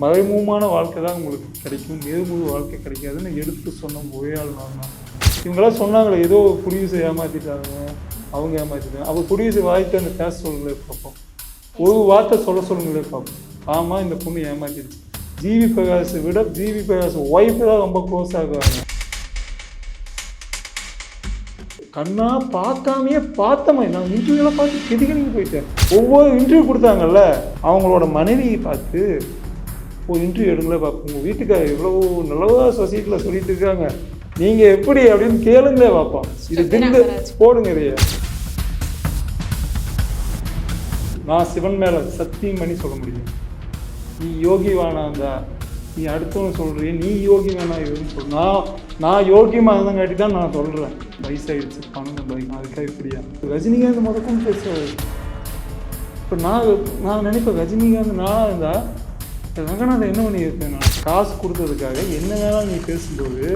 மறைமுகமான வாழ்க்கை தான் உங்களுக்கு கிடைக்கும். நேர்முக வாழ்க்கை கிடைக்காதுன்னு எடுத்து சொன்ன ஒரேயாள் தான். இவங்களாம் சொன்னாங்களே ஏதோ ப்ரொடியூசர் ஏமாற்றிட்டாங்க அவங்க ஏமாற்றிட்டாங்க அப்போ ப்ரொடியூசர் வாய்த்து அந்த பேச சொல்லுங்களே பார்ப்போம் ஒரு வார்த்தை சொல்ல சொல்லுங்களே பார்ப்போம் ஆமாம் இந்த பொண்ணு ஏமாற்றிடுச்சு ஜிவி பிரகாஷை விட ஜிவி பிரகாஷ் ஒய்ஃபு தான் ரொம்ப க்ளோஸ் ஆகுவாங்க கண்ணா பார்க்காமையே பார்த்தமே நான் இன்டர்வியூலாம் பார்த்து கிதிகணிக்கு போயிட்டேன். ஒவ்வொரு இன்டர்வியூ கொடுத்தாங்கல்ல அவங்களோட மனைவியை பார்த்து ஒரு இன்டர்வியூ எடுங்களே பார்ப்போம் உங்கள் வீட்டுக்காரர் இவ்வளோ நல்லதா சொசைட்டியில் சொல்லிட்டு இருக்காங்க நீங்கள் எப்படி அப்படின்னு கேளுங்களே பார்ப்போம் இது திண்டு போடுங்க இதைய. நான் சிவன் மேலே சத்தியம் பண்ணி சொல்ல முடியும். நீ யோகி வேணாந்தா நீ அடுத்தவங்க சொல்றிய நீ யோகி வேணாம் யோகின்னு சொல். நான் நான் யோகியமாக இருந்தங்காட்டி தான் நான் சொல்கிறேன் வயசாகிடுச்சு பணம் பைக் அதுக்காக இப்படியா? ரஜினிகாந்த் முதக்கும் பேசுவார். இப்போ நான் நான் நினைப்பேன் ரஜினிகாந்த் நானாக இருந்தால் ரங்கநாதன் என்ன பண்ணியிருப்பேன் நான் காசு கொடுத்ததுக்காக என்ன வேணாலும் நீ பேசும்போது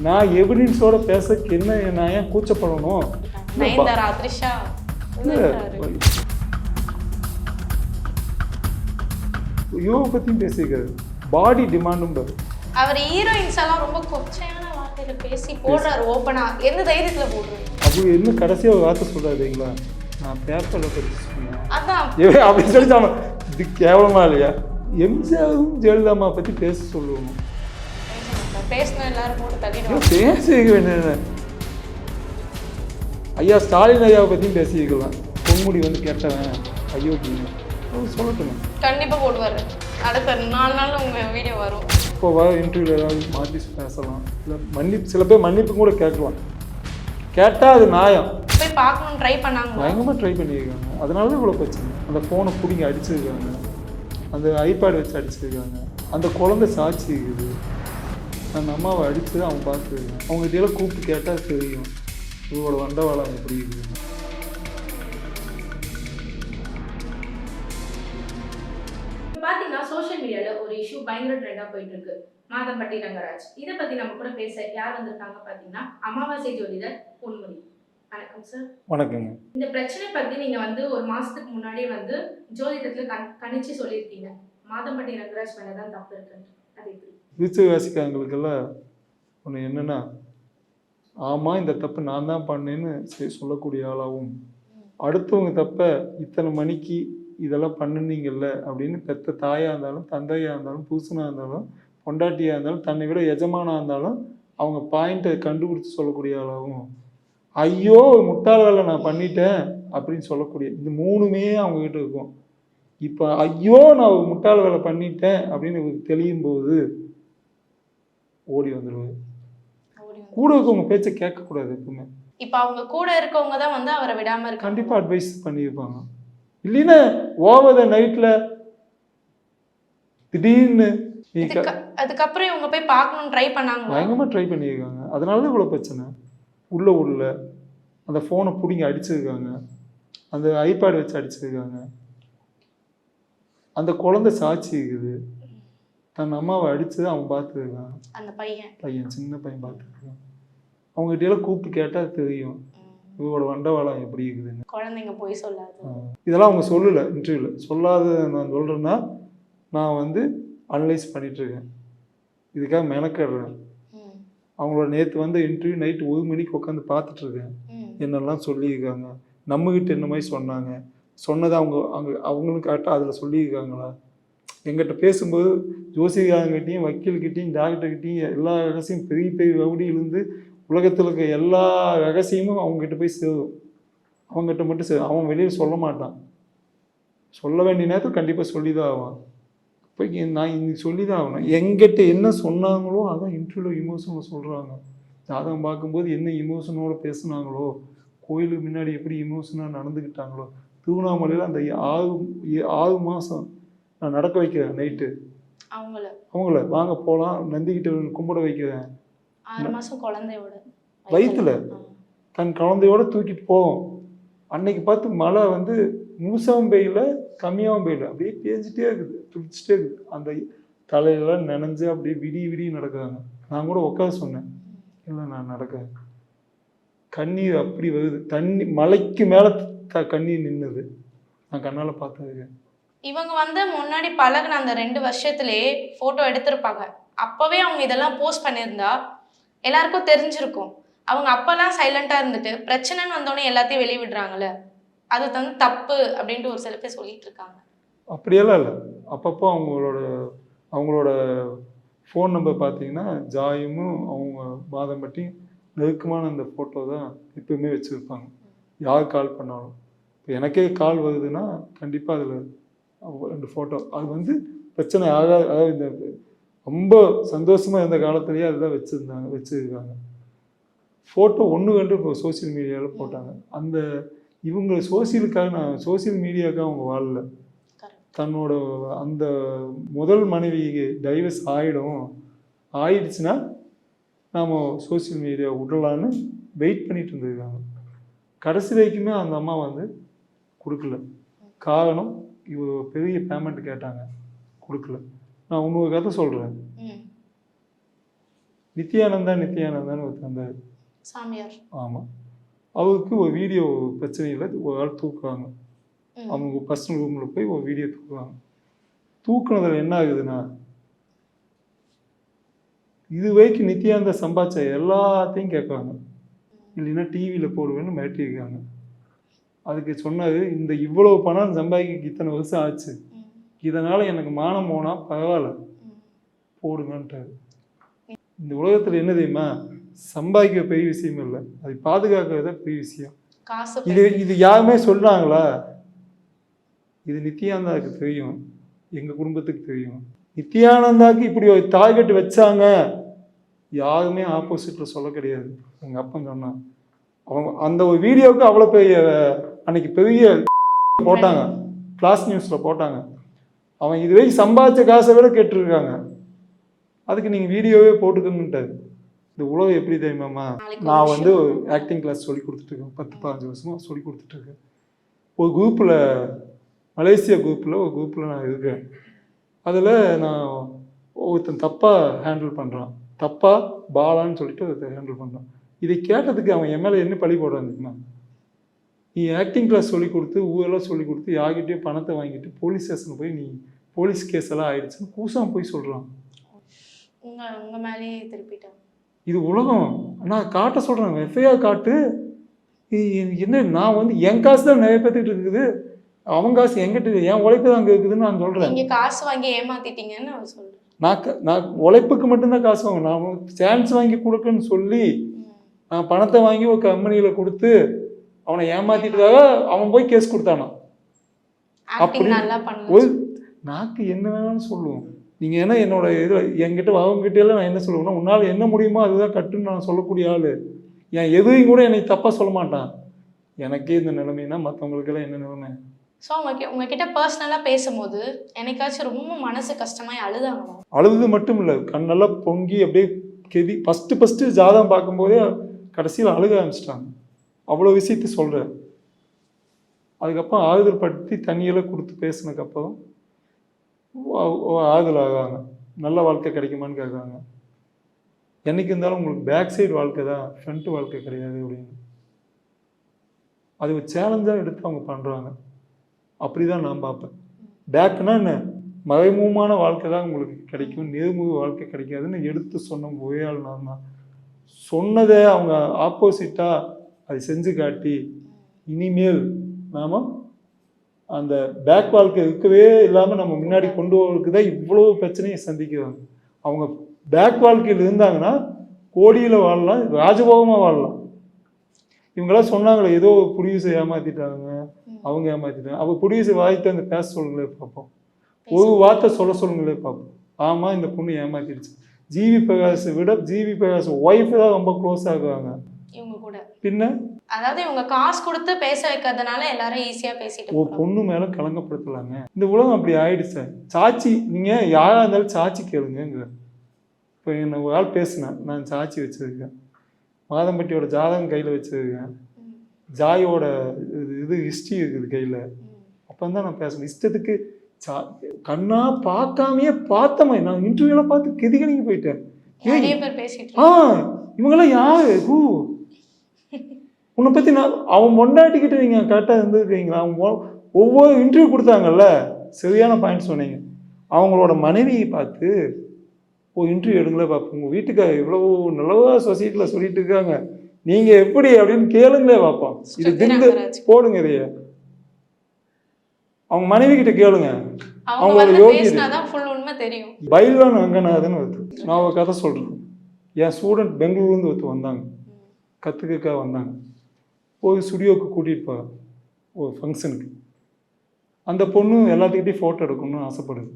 நான் எவிடன்ஸோட பேச என்ன நான் ஏன் கூச்சப்படணும்? யோகை பற்றியும் பேசியிருக்காரு. பாடி டிமாண்டும் அவர் ஹீரோயின்ஸ் எல்லாம் ரொம்ப கொச்சையான வார்த்தையில பேசி போடுறாரு ஓப்பனா எந்த தைரியத்துல போடுறாரு அப்போ இன்னும் கடைசியாக ஒரு வார்த்தை சொல்கிறாருங்களா நான் பேப்பரில் படிச்சு அதான். ஏ அப்படி சொல்லிச்சாம இது கேவலமா இல்லையா? எம்ஜிஆரும் ஜெயலலிதாமா பற்றி பேச சொல்லுவோம். பேசிக்க வேண்டிய ஐயா ஸ்டாலின் ஐயாவை பற்றியும் பேசிக்கலாம் பொன்முடி வந்து கேட்டவன் ஐயோ சொல்லட்டுமே? கண்டிப்பா போடுவாரு. அடுத்த நாலு நாள் உங்க வீடியோ வரும். இப்போ வர இன்டர்வியூவில் ஏதாவது மாற்றி பேசலாம். இல்லை மன்னிப்பு சில பேர் மன்னிப்பு கூட கேட்கலாம். கேட்டால் அது நியாயம். போய் பார்க்கணும்னு ட்ரை பண்ணாங்களா? பயங்கரமாக ட்ரை பண்ணியிருக்காங்க. அதனால தான் இவ்வளோ பிரச்சனை. அந்த ஃபோனை பிடிங்கி அடிச்சிருக்காங்க. அந்த ஐபேட் வச்சு அடிச்சிருக்காங்க. அந்த குழந்தை சாட்சி இருக்குது. அந்த அம்மாவை அடித்து அவங்க பார்த்துருக்காங்க. அவங்க இதெல்லாம் கூப்பிட்டு கேட்டால் தெரியும். இவங்களோட வண்டவாளம் எப்படி இருக்குது பார்த்தீங்கன்னா சோஷியல் மீடியாவில் ஒரு இஷ்யூ பயங்கர ட்ரெண்டாக போயிட்டு இருக்கு மாதம்பட்டி ரங்கராஜ். இதை பற்றி நம்ம கூட பேச யார் வந்திருக்காங்க பார்த்தீங்கன்னா அமாவாசை ஜோதிடர் பொன்முடி. வணக்கம் சார் வணக்கங்க. இந்த பிரச்சனை பற்றி நீங்கள் வந்து ஒரு மாதத்துக்கு முன்னாடியே வந்து ஜோதிடத்தில் கண் கணிச்சு சொல்லியிருக்கீங்க. மாதம்பட்டி ரங்கராஜ் மேலே தான் தப்பு இருக்கு அது எப்படி? விருச்சவாசிக்காரங்களுக்கெல்லாம் ஒன்று என்னென்னா ஆமாம் இந்த தப்பு நான் தான் பண்ணேன்னு சரி சொல்லக்கூடிய ஆளாகவும் அடுத்தவங்க தப்பை இத்தனை மணிக்கு இதெல்லாம் பண்ணுனீங்கல்ல அப்படின்னு பெத்த தாயாக இருந்தாலும் தந்தையாக இருந்தாலும் புருஷனாக இருந்தாலும் பொண்டாட்டியாக இருந்தாலும் தன்னை விட எஜமானாக இருந்தாலும் அவங்க பாயிண்ட்டை கண்டுபிடிச்சி சொல்லக்கூடிய ஆளாகவும் ஐயோ முட்டாள் வேலை நான் பண்ணிட்டேன் அப்படின்னு சொல்லக்கூடிய இந்த மூணுமே அவங்கக்கிட்ட இருக்கும். இப்போ ஐயோ நான் முட்டாள் வேலை பண்ணிட்டேன் அப்படின்னு இவருக்கு தெளியும் போது ஓடி வந்துடுவார் கூட இருக்கவங்க பேச்சை கேட்கக்கூடாது எப்பவுமே. இப்போ அவங்க கூட இருக்கவங்க தான் வந்து அவரை விடாம இருக்காங்க. கண்டிப்பாக அட்வைஸ் பண்ணியிருப்பாங்க. இல்லைன்னா ஓவர் த நைட்டில் திடீர்னு அதுக்கப்புறம் இவங்க போய் பார்க்கணும்னு ட்ரை பண்ணாங்களா? பயங்கரமாக ட்ரை பண்ணியிருக்காங்க. அதனால தான் இவ்வளோ பிரச்சனை. உள்ள உள்ள அந்த ஃபோனை பிடிங்கி அடிச்சிருக்காங்க. அந்த ஐபேட் வச்சு அடிச்சிருக்காங்க. அந்த குழந்தை சாட்சி இருக்குது. தன் அம்மாவை அடிச்சதை அவன் பார்த்துருக்கான். அந்த பையன். பையன் சின்ன பையன் பார்த்துருக்கான். அவங்ககிட்ட எல்லாம் கூப்பிட்டு கேட்டால் தெரியும். இவங்களோட வண்டவாளம் எப்படி இருக்குதுன்னு. குழந்தைங்க போய் சொல்லாது. இதெல்லாம் அவங்க சொல்லலை இன்டர்வியூவில் சொல்லாத நான் சொல்கிறேன்னா நான் வந்து அனலைஸ் பண்ணிகிட்ருக்கேன் இதுக்காக மெனக்கிடுறேன். அவங்களோட நேற்று வந்த இன்டர்வியூ நைட்டு ஒரு மணிக்கு உட்காந்து பார்த்துட்ருக்கேன். என்னெல்லாம் சொல்லியிருக்காங்க. நம்மகிட்ட என்ன மாதிரி சொன்னாங்க? சொன்னதை அவங்க அவங்க அவங்களுக்கு கரெக்டாக அதில் சொல்லியிருக்காங்களா? எங்கிட்ட பேசும்போது ஜோசிகாரங்கிட்டையும் வக்கீல்கிட்டையும் டாக்டர்கிட்டையும் எல்லா ரகசியம் பெரிய பெரிய ரவுடியிலேருந்து உலகத்தில் இருக்க எல்லா ரகசியமும் அவங்ககிட்ட போய் சேரும். அவங்ககிட்ட மட்டும் சேரும் அவன் வெளியில் சொல்ல மாட்டான். சொல்ல வேண்டிய நேரத்தில் கண்டிப்பாக சொல்லி தான் ஆவான். இப்போ நான் இன்னைக்கு சொல்லி தான் ஆகணும். எங்கிட்ட என்ன சொன்னாங்களோ அதான் இன்டர்வியூவில் இமோஷனில் சொல்கிறாங்க ஜாதகம் பார்க்கும்போது என்ன இமோஷனோட பேசுனாங்களோ கோயிலுக்கு முன்னாடி எப்படி இமோஷனாக நடந்துக்கிட்டாங்களோ திருவண்ணாமலையில் அந்த ஆறு ஆறு மாதம் நான் நடக்க வைக்கிறேன் நைட்டு அவங்கள. அவங்கள. வாங்க போகலாம் நந்திக்கிட்ட கும்பிட வைக்கிறேன். ஆறு மாசம் குழந்தையோட. வயித்துல? ஆ. தன் குழந்தையோட தூக்கிட்டு போவோம். அன்னைக்கு பார்த்து மழை வந்து முழுசாகவும் பெய்யல கம்மியாகவும் பெய்யல அப்படியே பேஞ்சிட்டே இருக்குது துடிச்சிட்டே இருக்குது. அந்த தலையெல்லாம் நனைஞ்சு அப்படியே விடி விடி நடக்கிறாங்க நான் கூட உட்கார சொன்னேன். இல்லை நான் நடக்கிறேன் கண்ணீர் அப்படி வருது. தண்ணி மலைக்கு மேலே த கண்ணீர் நின்னுது. நான் கண்ணால் பார்த்துருக்கேன் இவங்க வந்து முன்னாடி பழகுன அந்த ரெண்டு வருஷத்துலயே போட்டோ எடுத்திருப்பாங்க. அப்பவே அவங்க இதெல்லாம் போஸ்ட் பண்ணியிருந்தா எல்லாருக்கும் தெரிஞ்சிருக்கும். அவங்க அப்பெல்லாம் சைலண்டா இருந்துட்டு பிரச்சனைன்னு வந்தோடனே எல்லாத்தையும் வெளியே விடுறாங்களே அது வந்து தப்பு அப்படின்ட்டு ஒரு சில பேர் சொல்லிட்டு இருக்காங்க. அப்படியெல்லாம் இல்லை. அப்பப்போ அவங்களோட அவங்களோட ஃபோன் நம்பர் பார்த்தீங்கன்னா ஜாயும் அவங்க மாதம்பட்டி நெருக்கமான அந்த ஃபோட்டோ தான் எப்பயுமே வச்சுருப்பாங்க. யார் கால் பண்ணாலும். இப்போ எனக்கே கால் வருதுன்னா கண்டிப்பாக அதில் ரெண்டு ஃபோட்டோ அது வந்து பிரச்சனை ஆகாது அதாவது இந்த ரொம்ப சந்தோஷமாக இருந்த காலத்துலேயே அதுதான் வச்சுருந்தாங்க வச்சுருக்காங்க. ஃபோட்டோ ஒன்று கண்டு இப்போ சோஷியல் மீடியாவில் போட்டாங்க. அந்த இவங்க சோசியலுக்காக நான் சோஷியல் மீடியாவுக்காக அவங்க வாழல. தன்னோட அந்த முதல் மனைவிக்கு டைவர்ஸ் ஆகிடும் ஆயிடுச்சுன்னா நாம் சோஷியல் மீடியா விடலான்னு வெயிட் பண்ணிட்டு இருந்திருக்காங்க. கடைசி வரைக்குமே அந்த அம்மா வந்து கொடுக்கல. காரணம் இவ பெரிய பேமெண்ட் கேட்டாங்க. கொடுக்கல. நான் இன்னொரு கதை சொல்கிறேன் நித்யானந்தா நித்யானந்தான்னு ஒருத்தர் சாமியார். ஆமாம் அவருக்கு ஒரு வீடியோ பிரச்சனை இல்லை ஒரு ஆள் தூக்குறாங்க. அவங்க பர்சனல் ரூமில் போய் ஒரு வீடியோ தூக்குறாங்க. தூக்குனதுல என்ன ஆகுதுன்னா இது வரைக்கும் நித்யானந்த சம்பாதிச்ச எல்லாத்தையும் கேட்குறாங்க. இல்லைன்னா டிவியில் போடுவேன்னு மிரட்டியிருக்காங்க அதுக்கு சொன்னாரு இந்த இவ்வளோ பணம் சம்பாதிக்க இத்தனை வருஷம் ஆச்சு. இதனால் எனக்கு மானம் போனால் பரவாயில்ல. போடுங்கன்ட்டாரு. இந்த உலகத்தில் என்ன தெரியுமா? சம்பாதிக்க பெரிய விஷயம் இல்லை. அதை பாதுகாக்கிறது தான் பெரிய விஷயம். இது இது யாருமே சொல்றாங்களா? இது நித்யானந்தாவுக்கு தெரியும். எங்க குடும்பத்துக்கு தெரியும். நித்யானந்தாக்கு இப்படி ஒரு டார்கெட் வச்சாங்க. யாருமே ஆப்போசிட்ல சொல்ல கிடையாது. எங்க அப்பன் சொன்னான் அவங்க அந்த ஒரு வீடியோவுக்கு அவ்வளோ பெரிய அன்னைக்கு பெரிய போட்டாங்க. ஃப்ளாஷ் நியூஸ்ல போட்டாங்க. அவன் இதுவரை சம்பாதிச்ச காசை விட கேட்டிருக்காங்க. அதுக்கு நீங்க வீடியோவே போட்டுக்கோங்கன்ட்டாரு. இந்த உலகம் எப்படி தெரியுமாம்மா? நான் வந்து ஆக்டிங் கிளாஸ் சொல்லி கொடுத்துட்ருக்கேன் பத்து பதினஞ்சு வருஷமாக சொல்லி கொடுத்துட்ருக்கேன் ஒரு குரூப்பில் மலேசியா குரூப்பில் ஒரு குரூப்பில் நான் இருக்கேன். அதில் நான் ஒருத்தன் தப்பாக ஹேண்டில் பண்ணுறான் தப்பாக பாலான்னு சொல்லிட்டு ஒருத்தன் ஹேண்டில் பண்ணுறான் இதை கேட்டதுக்கு அவன் மேலே என்ன பழி போடுறான் தெரியுமா? நீ ஆக்டிங் கிளாஸ் சொல்லி கொடுத்து ஊரெல்லாம் சொல்லி கொடுத்து யார்கிட்டயும் பணத்தை வாங்கிட்டு போலீஸ் ஸ்டேஷன் போய் நீ போலீஸ் கேஸ் எல்லாம் ஆயிடுச்சுன்னு கூசாம போய் சொல்கிறான் உங்க உங்க மேலேயே திருப்பிட்டாங்க இது உலகம். நான் காட்ட சொல்கிறேன் எஃப்ஐஆர் காட்டு. என்ன நான் வந்து என் காசு தான் நிறைய பேர்த்துக்கிட்டு இருக்குது. அவன் காசு எங்கிட்ட என் உழைப்பு தான் அங்கே இருக்குதுன்னு நான் சொல்கிறேன் காசு வாங்கி ஏமாத்திட்டீங்கன்னு அவர் சொல்றாரு நான் நான் உழைப்புக்கு மட்டும்தான் காசு வாங்க நான் சான்ஸ் வாங்கி கொடுக்குன்னு சொல்லி. நான் பணத்தை வாங்கி ஒரு கம்பெனியில் கொடுத்து அவனை ஏமாத்திட்டதாக அவன் போய் கேஸ் கொடுத்தானான் ஆக்டிங் அப்படி- நாக்கு என்ன வேணாலும் சொல்லுவோம். நீங்கள் என்ன என்னோட இது என்கிட்ட அவங்ககிட்ட எல்லாம் நான் என்ன சொல்லுவேன்னா உன்னால் என்ன முடியுமோ அதுதான் கட்டுன்னு நான் சொல்லக்கூடிய ஆள். என் எதையும் கூட என்னை தப்பாக சொல்ல மாட்டான். எனக்கே இந்த நிலைமைனா மற்றவங்களுக்கெல்லாம் என்ன நிலைமை? ஸோ உங்க உங்ககிட்ட பர்சனலா பேசும்போது என்னைக்காச்சும் ரொம்ப மனசு கஷ்டமாயி அழுதாங்களா? அழுது மட்டும் இல்லை கண்ணெல்லாம் பொங்கி அப்படியே கெதி ஃபஸ்ட்டு ஃபஸ்ட்டு ஜாதகம் பார்க்கும்போதே கடைசியில் அழுக ஆரம்பிச்சிட்டாங்க. அவ்வளோ விஷயத்த சொல்கிறேன் அதுக்கப்புறம் ஆறுதல் படுத்தி தண்ணியெல்லாம் கொடுத்து பேசினதுக்கப்புறம் ஆறுதல் ஆகாங்க. நல்ல வாழ்க்கை கிடைக்குமான்னு கேட்குறாங்க. என்றைக்கு இருந்தாலும் உங்களுக்கு பேக் சைடு வாழ்க்கை தான் ஃப்ரண்ட் வாழ்க்கை கிடையாது அப்படின்னு. அது ஒரு சேலஞ்சாக எடுத்து அவங்க பண்ணுறாங்க அப்படி தான் நான் பார்ப்பேன். பேக்குனா என்ன? மறைமுகமான வாழ்க்கை தான் உங்களுக்கு கிடைக்கும். நேர்முக வாழ்க்கை கிடைக்காதுன்னு எடுத்து சொன்ன ஒரே ஆள் நான் தான். சொன்னதை அவங்க ஆப்போசிட்டாக அதை செஞ்சு காட்டி இனிமேல் நாம அந்த பேக் வாழ்க்கை இருக்கவே இல்லாமல் நம்ம முன்னாடி கொண்டு வரதுக்கு தான் இவ்வளோ பிரச்சனையை சந்திக்கிறாங்க. அவங்க பேக் வாழ்க்கையில் இருந்தாங்கன்னா கோடியில் வாழலாம் ராஜபோகமாக வாழலாம். இவங்கெல்லாம் சொன்னாங்களே ஏதோ ப்ரொடியூசர் ஏமாத்திட்டாங்க அவங்க ஏமாத்திட்டாங்க. அப்போ ப்ரொடியூசர் வாய்த்து அந்த பேச சொல்லுங்களே பார்ப்போம் ஒரு வார்த்தை சொல்ல சொல்லுங்களே பார்ப்போம் ஆமாம் இந்த பொண்ணு ஏமாத்திடுச்சு. ஜிவி பிரகாஷை விட ஜிவி பிரகாஷ் ஒய்ஃப் தான் ரொம்ப க்ளோஸ் ஆகுவாங்க இவங்க கூட. பின்ன? அதாவது இவங்க காசு கொடுத்து பேச வைக்கிறதுனால எல்லாரும் ஈஸியா பேசிட்டு போறாங்க. பொண்ணு மேல கலங்கப்படுத்தலாங்க இந்த உலகம் அப்படி ஆயிடுச்சு சாட்சி நீங்க யாரா இருந்தாலும் சாட்சி கேளுங்க இப்போ என்ன ஒரு ஆள் பேசுனேன். நான் சாட்சி வச்சிருக்கேன். மாதம்பட்டியோட ஜாதகம் கையில வச்சிருக்கேன். ஜாயோட இது- ஹிஸ்ட்ரி இருக்குது கையில. அப்போ தான் நான் பேசணும் இஷ்டத்துக்கு சா கண்ணா பார்க்காமையே பார்த்தமே. நான் இன்டர்வியூலாம் பார்த்து கிதிகணிக்கு போயிட்டேன். ஆ. இவங்கெல்லாம் யாரு? ஹூ உன்னை பற்றி நான் அவன் பொண்டாட்டிக்கிட்ட நீங்கள் கரெக்டாக இருந்திருக்கீங்களா? அவன் ஒவ்வொரு இன்டர்வியூ கொடுத்தாங்கல்ல? சரியான பாயிண்ட் சொன்னீங்க. அவங்களோட மனைவியை பார்த்து ஓ இன்டர்வியூ எடுங்களே பார்ப்போம் உங்கள் வீட்டுக்காக இவ்வளோ நல்லவா சொசைட்டியில் சொல்லிட்டு இருக்காங்க. நீங்கள் எப்படி? அப்படின்னு கேளுங்களே பார்ப்போம் இது திண்டு போடுங்க இதைய. அவங்க மனைவி கிட்ட கேளுங்க. அவங்க அவங்களோட உண்மை தெரியும். பைல்வான் ரங்கநாதன் வருது நான் ஒரு கதை சொல்கிறேன் என் ஸ்டூடெண்ட் பெங்களூர்லேருந்து ஒருத்தர் வந்தாங்க. கற்றுக்கக்காக வந்தாங்க. போய் ஸ்டுடியோவுக்கு கூட்டிகிட்டு போகிறேன் ஒரு ஃபங்க்ஷனுக்கு. அந்த பொண்ணு எல்லாத்துக்கிட்டையும் ஃபோட்டோ எடுக்கணும்னு ஆசைப்படுது.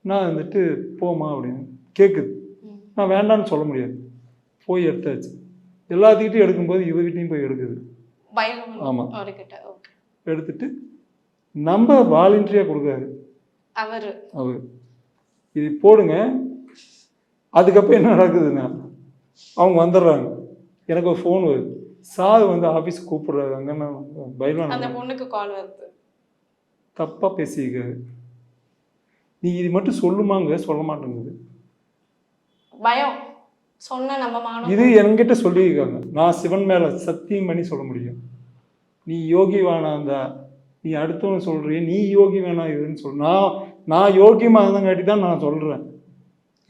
நான் வந்துட்டு போமா அப்படின்னு கேட்குது. நான் வேண்டான்னு சொல்ல முடியாது. போய் எடுத்தாச்சு. எல்லாத்துக்கிட்டையும் எடுக்கும்போது இவகிட்டையும் போய் எடுக்குது. பயம் ஆமா. அவர்கிட்ட ஓகே எடுத்துட்டு நம்ம வாலண்டரியாக கொடுக்காரு அவரு. அவர். இது போடுங்க. அதுக்கப்புறம் என்ன நடக்குதுன்னா அவங்க வந்துடுறாங்க. எனக்கு ஒரு ஃபோன் வருது. சார் வந்து ஆஃபீஸ் அங்கே நான் அந்த பொண்ணுக்கு கால் வருது. தப்பாக பேசியிருக்காரு. நீ இது மட்டும் சொல்லுமாங்க. சொல்ல மாட்டேங்குது. பயம். சொன்ன நம்ம இது என்கிட்ட சொல்லியிருக்காங்க. நான் சிவன் மேலே சத்தியம் பண்ணி சொல்ல முடியும். நீ யோகி வேணாந்தா நீ அடுத்தவன் சொல்றிய. நீ யோகி வேணாம் இதுன்னு சொல். நான் நான் யோகியமாக இருந்தங்காட்டி தான் நான் சொல்கிறேன்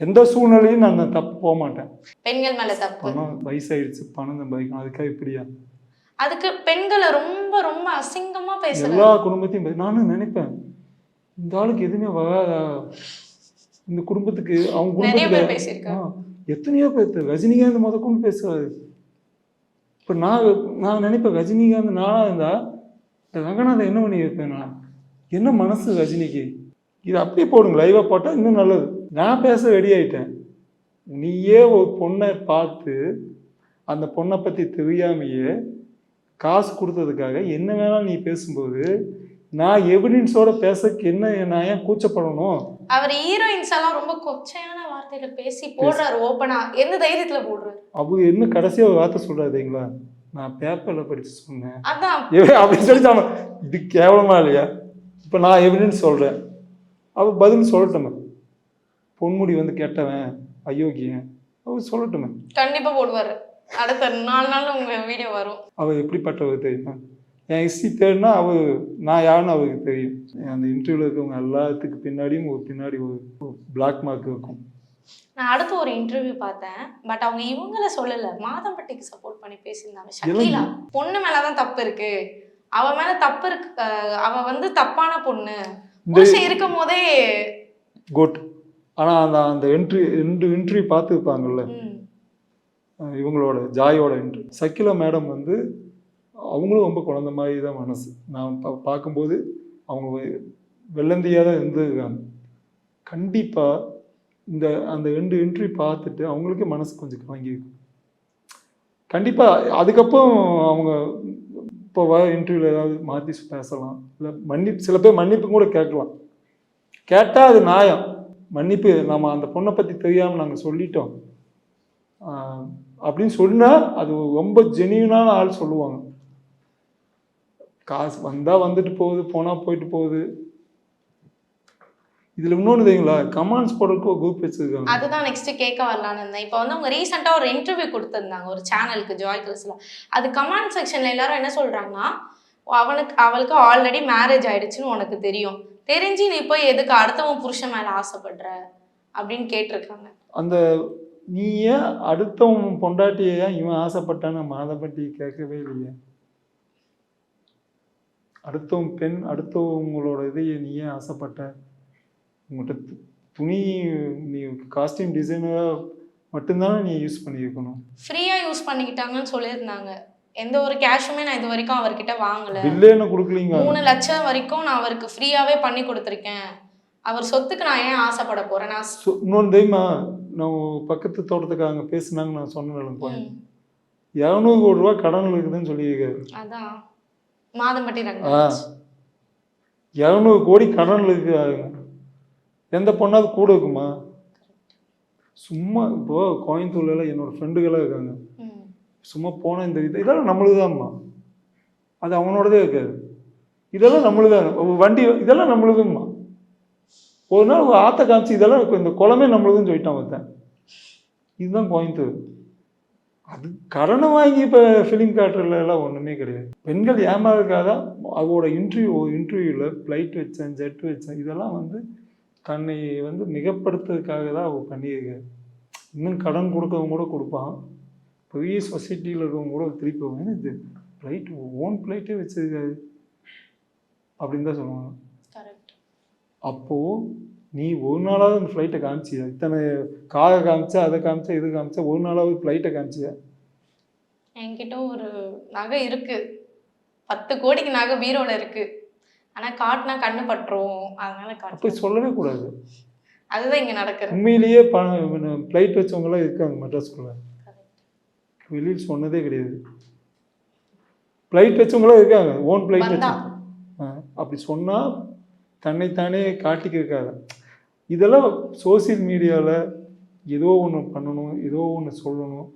எந்த சூழ்நிலையும் நான் அந்த தப்பு போக மாட்டேன். பெண்கள் மேல தப்பு. பணம் வயசாயிடுச்சு பணம் சம்பாதிக்கணும் அதுக்காக இப்படியா? அதுக்கு பெண்களை ரொம்ப ரொம்ப அசிங்கமா பேசுறாங்க. எல்லா குடும்பத்தையும் பத்தி- நானும் நினைப்பேன் இந்த ஆளுக்கு எதுவுமே வராதா? இந்த குடும்பத்துக்கு அவங்க குடும்பத்துக்கு எத்தனையோ பேர் ரஜினிகாந்த் முத கொண்டு பேசுறாரு. இப்போ நான் நான் நினைப்பேன் ரஜினிகாந்த் நானா இருந்தா ரங்கநாதன் என்ன பண்ணி வைப்பேன் நான்? என்ன மனசு ரஜினிக்கு? இது அப்படியே போடுங்க லைவாக போட்டால் இன்னும் நல்லது. நான் பேச ரெடி ஆயிட்டேன். நீயே ஒரு பொண்ணை பார்த்து அந்த பொண்ணை பற்றி தெரியாமையே காசு கொடுத்ததுக்காக என்ன வேணாலும் நீ பேசும்போது நான் எவிடன்ஸோட பேசக்கு என்ன நான் ஏன் கூச்சப்படணும்? அவர் ஹீரோயின்ஸ் எல்லாம் ரொம்ப கொச்சையான வார்த்தையில பேசி போடுறாரு ஓப்பனா எந்த தைரியத்துல போடுறாரு? அவங்க என்ன கடைசியாக ஒரு வார்த்தை சொல்கிறாதீங்களா நான் பேப்பரில் படித்து சொன்னேன். அப்படின்னு சொல்லி இது கேவலமா இல்லையா? இப்போ நான் எவிடன்ஸ் சொல்கிறேன் அவள் பதில் சொல்லட்டுமே. பொன்முடி வந்து கெட்டவன் அயோக்கியன் அவர் சொல்லட்டுமே. கண்டிப்பா போடுவாரு. அடுத்த நாலு நாள் உங்க வீடியோ வரும். அவள் எப்படிப்பட்டவர் தெரியுமா? என் ஹிஸ்ட்ரி தேடினா அவ நான் யாருன்னு அவருக்கு தெரியும். அந்த இன்டர்வியூவில் இருக்கவங்க எல்லாத்துக்கு பின்னாடியும் ஒரு பின்னாடி ஒரு பிளாக் மார்க் இருக்கும். நான் அடுத்து ஒரு இன்டர்வியூ பார்த்தேன். பட் அவங்க இவங்கள சொல்லல. மாதம்பட்டிக்கு சப்போர்ட் பண்ணி பேசியிருந்தாங்க. ஷக்கீலா பொண்ணு மேலதான் தப்பு இருக்கு. அவ மேல தப்பு இருக்கு. அவ வந்து தப்பான பொண்ணு. இருக்கும் போதே குட் ஆனால் அந்த அந்த என்ட்ரி ரெண்டு இன்ட்ரி பார்த்துருப்பாங்கல்ல? இவங்களோட ஜாயோட இன்ட்ரி சக்கிலா மேடம் வந்து அவங்களும் ரொம்ப குழந்த மாதிரி தான் மனசு. நான் பா பார்க்கும்போது அவங்க வெள்ளந்தியாக தான் இருந்திருக்காங்க. கண்டிப்பாக இந்த அந்த ரெண்டு என்ட்ரி பார்த்துட்டு அவங்களுக்கே மனசு கொஞ்சம் கலங்கியிருக்கும் கண்டிப்பாக அதுக்கப்புறம் அவங்க இப்போ வர இன்டர்வியூவில் ஏதாவது மாற்றி பேசலாம். இல்லை மன்னிப்பு சில பேர் மன்னிப்பு கூட கேட்கலாம். கேட்டால் அது நியாயம். மன்னிப்பு நம்ம அந்த பொண்ணை பற்றி தெரியாமல் நாங்கள் சொல்லிட்டோம். அப்படின்னு சொன்னால் அது ரொம்ப ஜெனியூனான ஆள் சொல்லுவாங்க. காசு வந்தால் வந்துட்டு போகுது போனால் போயிட்டு போகுது. இதில் இன்னொன்று தெரியுங்களா? கமெண்ட்ஸ் போடுறதுக்கு ஒரு குரூப் வச்சிருக்காங்க. அதுதான் நெக்ஸ்ட் கேட்க வரலான்னு இருந்தேன். இப்போ வந்து அவங்க ரீசெண்டாக ஒரு இன்டர்வியூ கொடுத்துருந்தாங்க ஒரு சேனலுக்கு ஜாய் கிறிஸ்ல அது கமெண்ட் செக்ஷன்ல எல்லாரும் என்ன சொல்றாங்கன்னா அவனுக்கு அவளுக்கு ஆல்ரெடி மேரேஜ் ஆயிடுச்சுன்னு உனக்கு தெரியும். தெரிஞ்சு நீ போய் எதுக்கு அடுத்தவன் புருஷன் மேல ஆசைப்படுற அப்படின்னு கேட்டிருக்காங்க. அந்த நீ ஏன் அடுத்தவன் பொண்டாட்டியை ஏன் இவன் ஆசைப்பட்டான்னு மாதப்பட்டி கேட்கவே இல்லையே. அடுத்தவன் பெண் அடுத்தவங்களோட இதையை நீ ஏன் ஆசைப்பட்ட உங்கள்கிட்ட துணி நீ காஸ்டியூம் டிசைனராக மட்டும்தானே நீ யூஸ் பண்ணியிருக்கணும். ஃப்ரீயா யூஸ் பண்ணிக்கிட்டாங்கன்னு சொல்லியிருந்தாங்க. எந்த ஒரு கேஷுமே நான் இது வரைக்கும் அவர்கிட்ட வாங்கல. பில்லே என்ன கொடுக்கலீங்க. மூணு லட்சம் வரைக்கும் நான் அவருக்கு ஃப்ரீயாவே பண்ணி கொடுத்துருக்கேன். அவர் சொத்துக்கு நான் ஏன் ஆசைப்பட போறேன்? நான் இன்னொன்று தெரியுமா? நான் பக்கத்து தோட்டத்துக்காரங்க பேசுனாங்க நான் சொன்னேன் ம், இரநூறு கோடி ரூபா கடன் இருக்குதுன்னு சொல்லியிருக்காரு. அதான். மாதம்பட்டி ரங்கராஜ் இரநூறு கோடி கடன் இருக்காங்க எந்த பொண்ணாவது கூட இருக்குமா? சும்மா இப்போ கோயம்புத்தூர்ல என்னோட ஃப்ரெண்டுகளாக இருக்காங்க. சும்மா போன இந்த இது இதெல்லாம் நம்மளுதாம்மா. அது அவனோடதே இருக்காது. இதெல்லாம் நம்மளுதான் தான் வண்டி இதெல்லாம் நம்மளுக்கும்மா ஒரு நாள் ஒரு ஆத்த காமிச்சு இதெல்லாம் இந்த குளமே நம்மளுக்குன்னு சொல்லிட்டான் ஒருத்தன். இதுதான் கோயம்புத்தூர் அது கடனை வாங்கி இப்போ ஃபிலிம் கேட்டர்ல எல்லாம் ஒன்றுமே கிடையாது. பெண்கள் ஏமாறதுக்காக தான் அவளோட இன்டர்வியூ இன்டர்வியூவில் ஃப்ளைட் வச்சேன் ஜெட் வச்சேன் இதெல்லாம் வந்து தன்னை வந்து மிகப்படுத்துறதுக்காக தான் அவள் பண்ணியிருக்காரு இன்னும் கடன் கொடுக்கவங்க கூட கொடுப்பான். பெரிய சொசைட்டியில் இருக்கவங்க கூட திருப்பி வாங்க. இது ஃப்ளைட் ஓன் ஃப்ளைட்டே வச்சிருக்காரு. அப்படின்னு தான் சொல்லுவாங்க. அப்போது நீ ஒரு நாளாவது அந்த ஃப்ளைட்டை காமிச்சியா? இத்தனை காரை காமிச்சா அதை காமிச்சா இது காமிச்சா ஒரு நாளாவது ஃப்ளைட்டை காமிச்சியா? என்கிட்ட ஒரு நகை இருக்கு. பத்து கோடிக்கு நகை பீரோல இருக்கு. ஆனா காட்டினா கண்ணு பட்டுரும். அதனால காட்டு சொல்லவே கூடாது. அதுதான் இங்க நடக்குது உண்மையிலேயே ஃப்ளைட் வச்சவங்களாம் இருக்காங்க மெட்ராஸ்குள்ளே வெளியில் சொன்னதே கிடையாது. ஃப்ளைட் வச்சவங்களாம் இருக்காங்க. ஓன் ஃப்ளைட் வச்சு. அப்படி சொன்னால் தன்னைத்தானே காட்டிக்கிறக்காத இதெல்லாம் சோசியல் மீடியாவில் ஏதோ ஒன்று பண்ணணும் ஏதோ ஒன்று சொல்லணும்.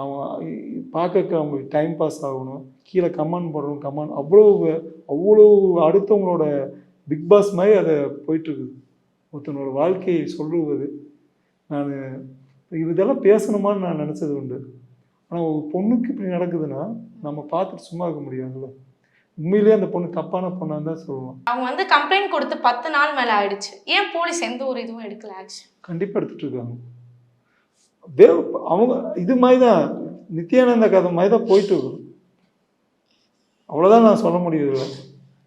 அவன் பார்க்க அவங்களுக்கு டைம் பாஸ் ஆகணும். கீழே கமெண்ட் போடணும் கமெண்ட் அவ்வளோ அவ்வளோ அடுத்தவங்களோட பிக் பாஸ் மாதிரி அதை போயிட்டுருக்குது. ஒருத்தனோட வாழ்க்கையை சொல்லுவது. நான் இதெல்லாம் பேசணுமான்னு நான் நினச்சது உண்டு. ஆனால் ஒரு பொண்ணுக்கு இப்படி நடக்குதுன்னா நம்ம பார்த்துட்டு சும்மா இருக்க முடியாதுல்ல? உண்மையிலேயே அந்த பொண்ணு தப்பான பொண்ணாக தான் சொல்லுவோம் அவங்க வந்து கம்ப்ளைண்ட் கொடுத்து பத்து நாள் மேல ஆயிடுச்சு. ஏன் போலீஸ் எந்த ஒரு இதுவும் எடுக்கல ஆக்ஷன் கண்டிப்பாக எடுத்துட்டு இருக்காங்க. தேவ் அவங்க இது மாதிரி தான் நித்யானந்த கதை மாதிரி தான் போயிட்டு இருக்கும் அவ்வளோதான் நான் சொல்ல முடியுது.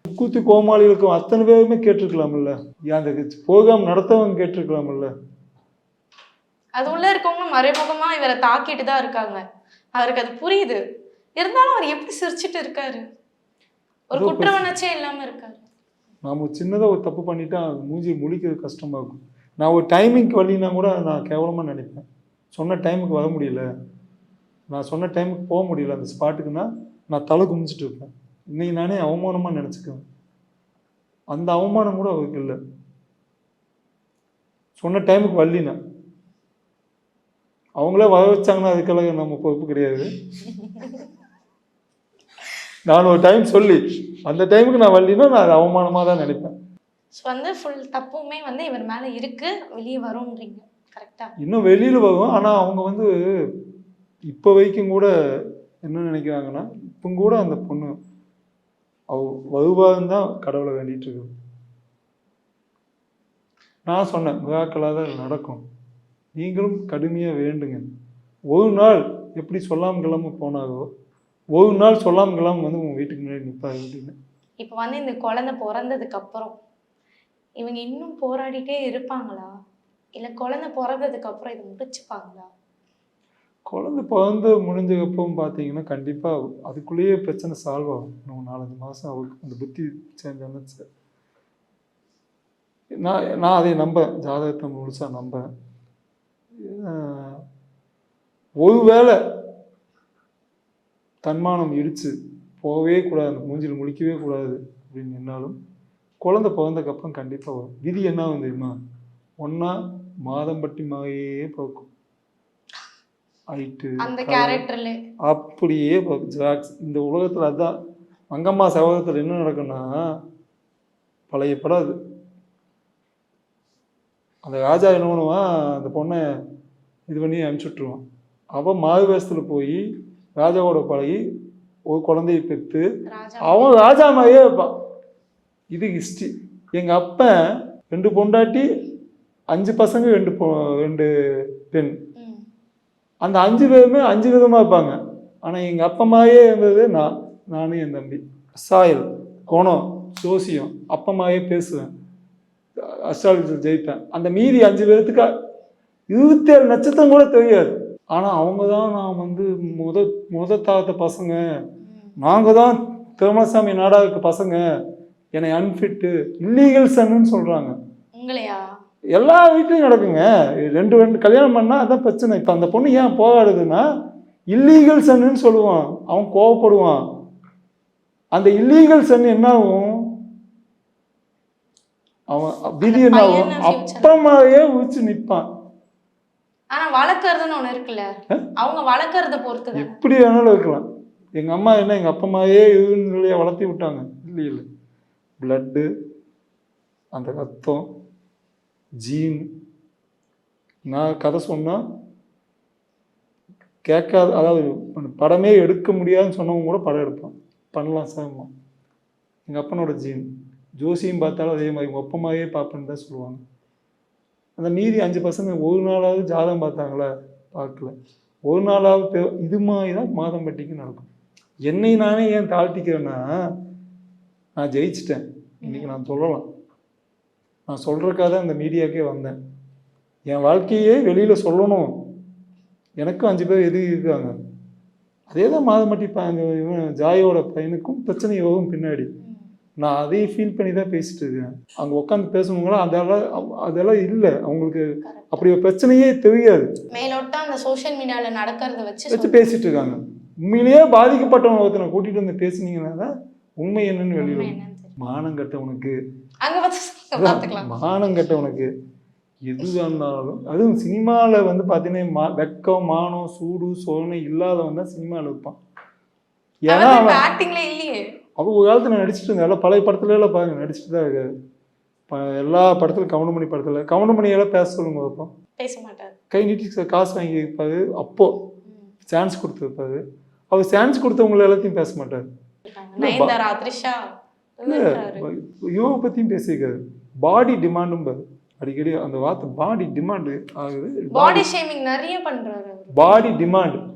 கூத்து கோமாளிகளுக்கும் அத்தனை பேருமே கேட்டிருக்கலாம்ல? அந்த ப்ரோக்ராம் நடத்தவங்க கேட்டிருக்கலாம்ல? அது உள்ள இருக்கவங்களும் மறைமுகமா இவரை தாக்கிட்டு தான் இருக்காங்க. அவருக்கு அது புரியுது. இருந்தாலும் அவர் எப்படி சிரிச்சிட்டு இருக்காரு? ஒரு குற்ற உணர்ச்சியே இல்லாம இருக்காரு. நாம் சின்னதாக ஒரு தப்பு பண்ணிட்டா மூஞ்சி முழிக்கிறது கஷ்டமாக இருக்கும். நான் ஒரு டைமிங்க்கு வரலினா கூட நான் கேவலமாக நினைப்பேன். சொன்ன டைமுக்கு வர முடியல. நான் சொன்ன டைமுக்கு போக முடியல. அந்த ஸ்பாட்டுக்குன்னா நான் தலை குமிச்சிட்டு இருப்பேன். இன்னைக்கு நானே அவமானமாக நினச்சிக்குவேன். அந்த அவமானம் கூட அவருக்கு இல்லை. சொன்ன டைமுக்கு வரலினா அவங்களே வர வச்சாங்கன்னா அதுக்கெல்லாம் நம்ம பொறுப்பு கிடையாது. நான் ஒரு டைம் சொல்லி அந்த டைமுக்கு நான் வரலினா நான் அது அவமானமாக தான் நினைப்பேன். ஸோ வந்து ஃபுல் தப்புமே வந்து இவர் மேல இருக்கு வெளியே வரும்ன்றீங்க கரெக்டா இன்னும் வெளியில் வரும். ஆனால் அவங்க வந்து இப்போ வரைக்கும் கூட என்ன நினைக்கிறாங்கன்னா இப்போ கூட அந்த பொண்ணு அவ வருவான்னு தான் கடவுளை வேண்டிட்டு இருக்கு. நான் சொன்னேன் விழாக்களாக தான் நடக்கும். நீங்களும் கடுமையாக வேண்டுங்க ஒரு நாள் எப்படி சொல்லாமல் கிளம்ப போனாரோ ஒரு நாள் சொல்லாமல் கிளம்ப வந்து உங்கள் வீட்டுக்கு முன்னாடி நிற்பாரு அப்படின்னு. இப்போ வந்து இந்த குழந்தை பிறந்ததுக்கு அப்புறம் இவங்க இன்னும் போராடிட்டே இருப்பாங்களா? இல்ல குழந்தை பிறந்ததுக்கு அப்புறம் இதை முடிச்சுப்பாங்களா? குழந்தை பிறந்து முடிஞ்சக்கப்புறம் பார்த்தீங்கன்னா கண்டிப்பாக அதுக்குள்ளேயே பிரச்சனை சால்வ் ஆகும். இன்னும் நாலஞ்சு மாதம் அவருக்கு அந்த புத்தி ஆனச்சு நான் நான் அதை நம்பேன் ஜாதகத்தை முழுசாக நம்பேன் ஒருவேளை தன்மானம் இடிச்சு போகவே கூடாது அந்த மூஞ்சில் முழிக்கவே கூடாது அப்படின்னு என்னாலும் குழந்தை பிறந்தக்கப்புறம் கண்டிப்பாக வரும். விதி என்ன ஆகும் தெரியுமா? ஒன்றா மாதம்பட்டி மாயே பிறக்கும். ஹைட்டு அப்படியே ஜாக்ஸ் இந்த உலகத்தில் அதான் மங்கம்மா சகோதரத்தில் என்ன நடக்கும்னா பழைய படம் அது. அந்த ராஜா என்ன பண்ணுவான்? அந்த பொண்ணை இது பண்ணி அனுப்பிச்சி விட்ருவான் அவன் மாறு வேஷத்தில் போய் ராஜாவோட பழகி ஒரு குழந்தையை பெற்று அவன் ராஜா மாதிரியே இருப்பான். இது ஹிஸ்ட்ரி எங்கள் அப்பன் ரெண்டு பொண்டாட்டி அஞ்சு பசங்க ரெண்டு பொ ரெண்டு பெண். அந்த அஞ்சு பேருமே அஞ்சு விதமாக இருப்பாங்க. ஆனால் எங்கள் அப்பா மாதிரியே இருந்தது நான் நானும் என் தம்பி. சாயல் குணம் ஜோசியம் அப்பமாவே பேசுவேன். அஸ்ட்ராலஜியில் ஜெயிப்பேன். அந்த மீதி அஞ்சு பேர்த்துக்கு இருபத்தேழு நட்சத்திரம் கூட தெரியாது. ஆனால் அவங்க தான் நான் வந்து முத முத தாத்த பசங்க. நாங்கள் தான் திருமணசாமி நாடாவுக்கு பசங்க. என்னை அன்ஃபிட்டு இல்லீகல் சன்னு சொல்கிறாங்க எல்லா வீட்லையும் நடக்குங்க. ரெண்டு ரெண்டு கல்யாணம் பண்ணால் அதான் பிரச்சனை. இப்போ அந்த பொண்ணு ஏன் போகாடுதுன்னா இல்லீகல் சன்னு சொல்லுவான். அவன் கோவப்படுவான். அந்த இல்லீகல் சன் என்ன ஆகும் அவன் விதி என்ன ஆகும் அப்புறமாவே உச்சி நிற்பான் ஆனா வளர்க்கறதுன்னு ஒண்ணு இருக்குல்ல. அவங்க வளர்க்கறத பொறுத்து எப்படி வேணாலும் இருக்கலாம். எங்கள் அம்மா என்ன எங்கள் அப்பம்மாவே இதுன்னு சொல்லி வளர்த்தி விட்டாங்க. இல்லை இல்லை. பிளட்டு அந்த ரத்தம் ஜீன் நான் கதை சொன்னால் கேட்காத அதாவது படமே எடுக்க முடியாதுன்னு சொன்னவங்க கூட படம் எடுப்பான். பண்ணலாம் சார் எங்கள் அப்பனோட ஜீன் ஜோசியும் பார்த்தாலும் அதே மாதிரி உங்கள் ஒப்பமாகவே பார்ப்பேன்னு தான் சொல்லுவாங்க. அந்த மீதி அஞ்சு பசங்க ஒரு நாளாவது ஜாதகம் பார்த்தாங்களா? பார்க்கல. ஒரு நாளாவது இது மாதிரி தான் மாதம் பட்டிக்கு நடக்கும். என்னை நானே ஏன் தாழ்த்திக்கிறேன்னா நான் ஜெயிச்சிட்டேன். இன்றைக்கி நான் சொல்லலாம். நான் சொல்கிறக்காக தான் இந்த மீடியாக்கே வந்தேன். என் வாழ்க்கையே வெளியில் சொல்லணும். எனக்கும் அஞ்சு பேர் எது இருக்காங்க? அதே தான் மாதமட்டி பா அந்த இவன் ஜாயோட பையனுக்கும் பிரச்சனை யோகம் பின்னாடி. நான் அதையும் ஃபீல் பண்ணி தான் பேசிட்டு இருக்கேன். அங்கே உட்காந்து பேசுனவங்களாம் அதெல்லாம் அதெல்லாம் இல்லை. அவங்களுக்கு அப்படி ஒரு பிரச்சனையே தெரியாது. மேலோட்டம் அந்த சோஷியல் மீடியால நடக்கிறத வச்சு வச்சு பேசிட்டு இருக்காங்க. உண்மையிலேயே பாதிக்கப்பட்டவங்க ஒருத்தனை கூட்டிட்டு வந்து பேசுனீங்கன்னா தான் உண்மை என்னன்னு வெளியிடும் வச்சு பாத்துக்கலாம் மானம் கட்டவனுக்கு எதுவாக இருந்தாலும் அதுவும் சினிமாவில் வந்து பார்த்தீங்கன்னா மா வெக்கம் மானம் சூடு சோழனை இல்லாதவன் தான் சினிமாவில் இருப்பான். ஏன்னா அவன் ஆக்டிங்ல இல்லையே. அவன் ஒரு காலத்தில் நடிச்சிட்டு இருந்தா எல்லாம் பழைய படத்துல எல்லாம் பாருங்க நடிச்சிட்டு தான் இருக்காரு. ப- எல்லா படத்துலையும் கவுண்டமணி படத்தில். கவுண்டமணி எல்லாம் பேச சொல்லுங்க அப்போ. பேச மாட்டாரு. கை நீட்டி காசு வாங்கி இருப்பாரு அப்போ சான்ஸ் கொடுத்துருப்பாரு அவர் சான்ஸ் கொடுத்தவங்களை எல்லாத்தையும் பேச மாட்டார். யோகா பற்றியும் பேசியிருக்காரு. பாடி டிமாண்டும் பாரு. அடிக்கடி அந்த வார்த்தை பாடி டிமாண்டு ஆகுது. பாடி ஷேமிங் நிறைய அவரு. Body demand.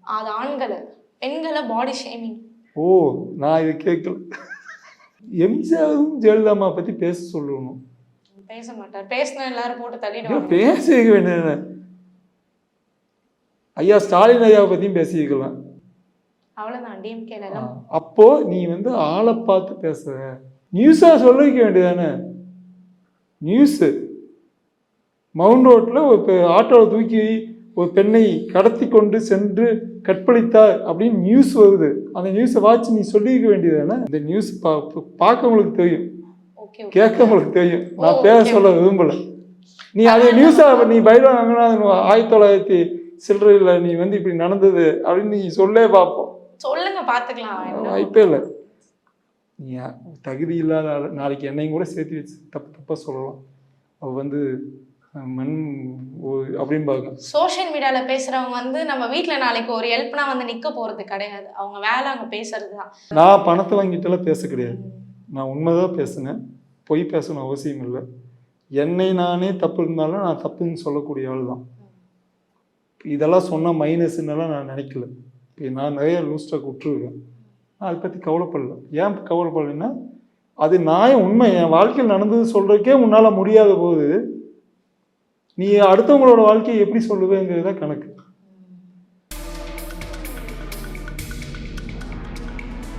அது ஆண்களை பெண்களை பாடி ஷேமிங். ஓ நான் இதை கேட்கல. எம்ஜிஆரும் ஜெயலலிதாமா பற்றி பேச சொல்லணும். பேச மாட்டார். பேசினா எல்லாரும் போட்டு தள்ளிடுவாங்க. ஐயா ஸ்டாலின் ஐயாவை பற்றியும் பேசிக்கலாம் டிஎம்கேல அப்போ நீ வந்து ஆளை பார்த்து பேசுற நியூஸா சொல்ல வைக்க வேண்டியதானே? நியூஸு. மவுண்ட் ரோட்டில் ஒரு பெ- ஆட்டோவை தூக்கி ஒரு பெண்ணை கடத்தி கொண்டு சென்று கற்பழித்தார் அப்படின்னு நியூஸ் வருது. அந்த நியூஸை வாட்சி நீ சொல்லிக்க வேண்டியதானே இந்த நியூஸ் பா பார்க்கவங்களுக்கு தெரியும். கேட்கவங்களுக்கு தெரியும். நான் பேச சொல்ல விரும்பல. நீ அது நியூஸா நீ பைரவ ரங்கநாதன் ஆயிரத்தி தொள்ளாயிரத்தி சில்லறையில் நீ வந்து இப்படி நடந்தது அப்படின்னு நீ சொல்லே பார்ப்போம். சொல்லுங்க பாத்துக்கலாம் என்ன? வாய்ப்பே இல்லை. நீ தகுதி இல்லாத நாளைக்கு என்னையும் கூட சேர்த்து வச்சு தப்பு தப்பாக சொல்லலாம். அவ வந்து மண் அப்படின்னு சோஷியல் மீடியால பேசுறவங்க வந்து நம்ம வீட்ல நாளைக்கு ஒரு ஹெல்ப்னா வந்து நிக்க போறது கிடையாது. அவங்க வேலை அங்க பேசுறது தான். நான் பணத்தை வாங்கிட்டெல்லாம் பேச கிடையாது. நான் உண்மைதான் பேசுனேன். பொய் பேசணும் அவசியம் இல்லை. என்னை நானே தப்பு இருந்தாலும் நான் தப்புன்னு சொல்லக்கூடிய ஆள் தான். இதெல்லாம் சொன்னால் மைனஸ்ன்னெல்லாம் நான் நினைக்கல. இப்போ நான் நிறைய லூஸ் ஸ்டாக் விட்டுருக்கேன். நான் அதை பற்றி கவலைப்படல. ஏன் கவலைப்படலைன்னா அது நான் உண்மை என் வாழ்க்கையில் நடந்தது சொல்கிறதுக்கே உன்னால் முடியாத போது நீ அடுத்தவங்களோட வாழ்க்கையை எப்படி சொல்லுவேங்கிறது தான் கணக்கு.